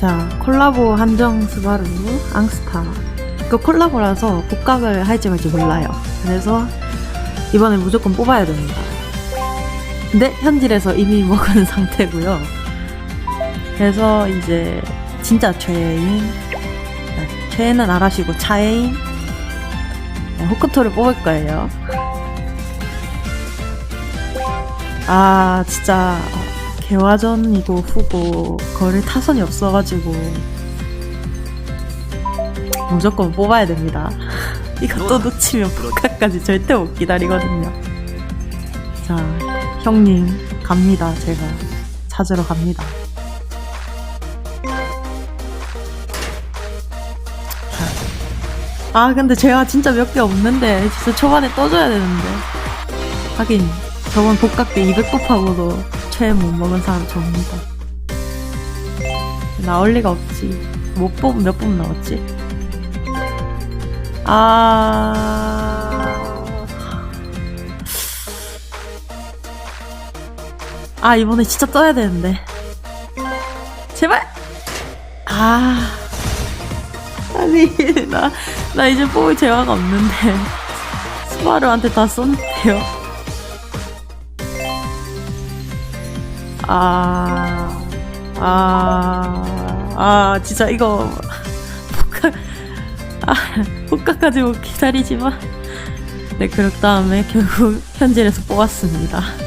자, 콜라보 한정 스바루 앙스타. 그 콜라보라서 복각을 할지 말지 몰라요. 그래서 이번에 무조건 뽑아야 됩니다. 근데 현질에서 이미 먹은 상태고요. 그래서 이제 진짜 최애인, 네, 최애는 알아시고 차애인 네, 호크토를 뽑을 거예요. 아, 진짜 개화전이고 후고 거를 타선이 없어가지고 무조건 뽑아야 됩니다. 이거 또 놓치면 북한까지 절대 못 기다리거든요. 자, 형님 갑니다. 제가 찾으러 갑니다. 자. 아 근데 제가 진짜 몇 개 없는데 진짜 초반에 떠줘야 되는데 하긴 저번 복각 때 200뽑하고도 최애 못 먹은 사람 접니다. 나올 리가 없지. 못 뽑으면 몇뽑 나왔지? 아. 아, 이번에 진짜 떠야 되는데. 제발! 아. 아니, 나, 나 이제 뽑을 재화가 없는데. 스바루한테 다 썼는데요. 아, 아, 아, 진짜 이거, 복각, 아, 복각까지 못 기다리지만. 네, 그럴 다음에 결국 현질에서 뽑았습니다.